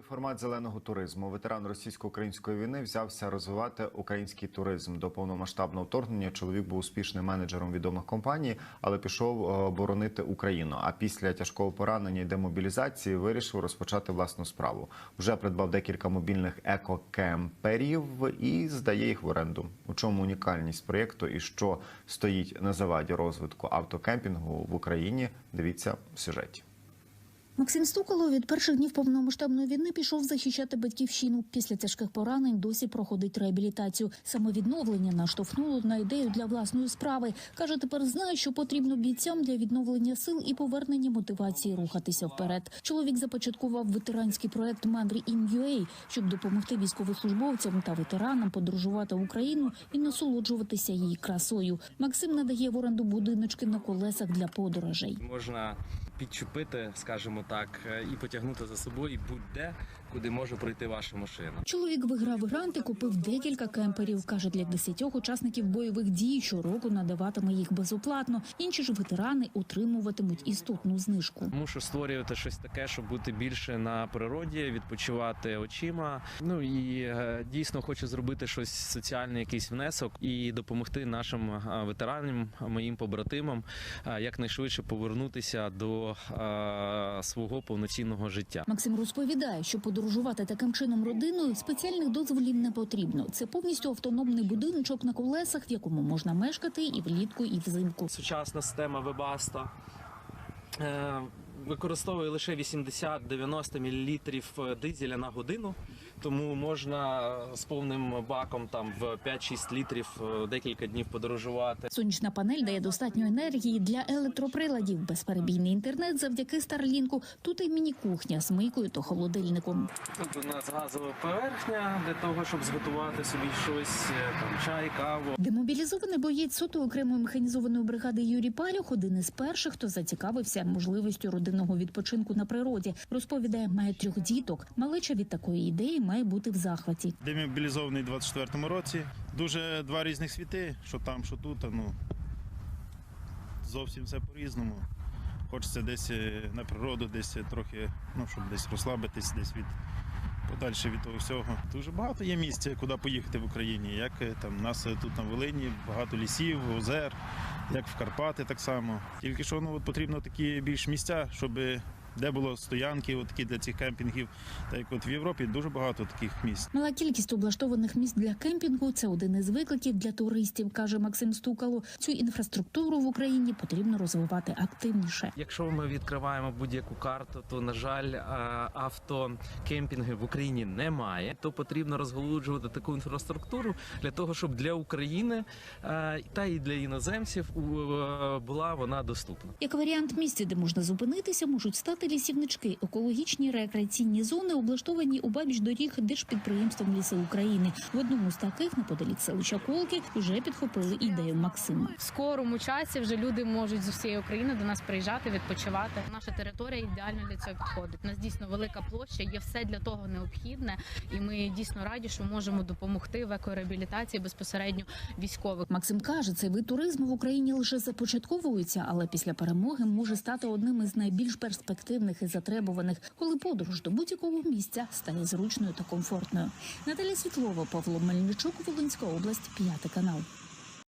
Новий формат зеленого туризму. Ветеран російсько-української війни взявся розвивати український туризм. До повномасштабного вторгнення чоловік був успішним менеджером відомих компаній, але пішов е, боронити Україну. А після тяжкого поранення і демобілізації вирішив розпочати власну справу. Вже придбав декілька мобільних екокемперів і здає їх в оренду. У чому унікальність проєкту і що стоїть на заваді розвитку автокемпінгу в Україні? Дивіться в сюжеті. Максим Стукало від перших днів повномасштабної війни пішов захищати батьківщину. Після тяжких поранень досі проходить реабілітацію. Саме відновлення наштовхнуло на ідею для власної справи. Каже, тепер знає, що потрібно бійцям для відновлення сил і повернення мотивації рухатися вперед. Чоловік започаткував ветеранський проект Мандрі Ін щоб допомогти військовослужбовцям та ветеранам подорожувати Україну і насолоджуватися її красою. Максим надає в оренду будиночки на колесах для подорожей. можна підчепити, скажімо так, і потягнути за собою будь-де, куди може пройти ваша машина. Чоловік виграв гранти, купив декілька кемперів. каже, для десятьох учасників бойових дій щороку надаватиме їх безоплатно. Інші ж ветерани отримуватимуть істотну знижку. Мушу створювати щось таке, щоб бути більше на природі, відпочивати очима. Ну і е, дійсно хочу зробити щось соціальний якийсь внесок і допомогти нашим е, ветеранам, моїм побратимам, е, якнайшвидше повернутися до е, свого повноцінного життя. Максим розповідає, що подорожувати таким чином родиною спеціальних дозволів не потрібно. Це повністю автономний будиночок на колесах, в якому можна мешкати і влітку, і взимку. Сучасна система е, використовує лише 80-90 мл дизеля на годину, тому можна з повним баком там в 5-6 літрів е, декілька днів подорожувати. Сонячна панель дає достатньо енергії для електроприладів. Безперебійний інтернет завдяки Старлінку. Тут і міні-кухня з мийкою та холодильником. Тут у нас газова поверхня для того, щоб зготувати собі щось, е, там чай, каву. Демобілізований боєць сотої окремої механізованої бригади Юрій Палюх один із перших, хто зацікавився можливістю родинного відпочинку на природі. Розповідає, має трьох діток. Малеча від такої ідеї має бути в захваті. демобілізований у 24-му році. Дуже два різних світи, що там, що тут. Ну, зовсім все по-різному. Хочеться десь е, на природу, десь е, трохи, ну, щоб десь розслабитись, десь від подальше від того всього. Дуже багато є місць, куди поїхати в Україні. Як е, там нас е, тут на Волині багато лісів, озер, як в Карпати так само. Тільки що ну, от потрібно такі більш місця, щоб де було стоянки, от такі для цих кемпінгів. Так як от в Європі дуже багато таких місць. Мала кількість облаштованих місць для кемпінгу це один із викликів для туристів, каже Максим Стукало. Цю інфраструктуру в Україні потрібно розвивати активніше. Якщо ми відкриваємо будь-яку карту, то на жаль, а, автокемпінги в Україні немає. То потрібно розголуджувати таку інфраструктуру для того, щоб для України та і для іноземців була вона доступна. Як варіант місця, де можна зупинитися, можуть стати лісівнички, екологічні рекреаційні зони, облаштовані у бабіч доріг держпідприємством Ліси України. В одному з таких, неподалік селища Колки, вже підхопили ідею Максима. в скорому часі вже люди можуть з усієї України до нас приїжджати, відпочивати. Наша територія ідеально для цього підходить. У нас дійсно велика площа, є все для того необхідне, і ми дійсно раді, що можемо допомогти в екореабілітації безпосередньо військових. Максим каже, цей вид туризму в Україні лише започатковується, але після перемоги може стати одним із найбільш перспективних і затребуваних, коли подорож до будь-якого місця стає зручною та комфортною. Наталя Світлова, Павло Мельничук, Волинська область, п'ятий канал.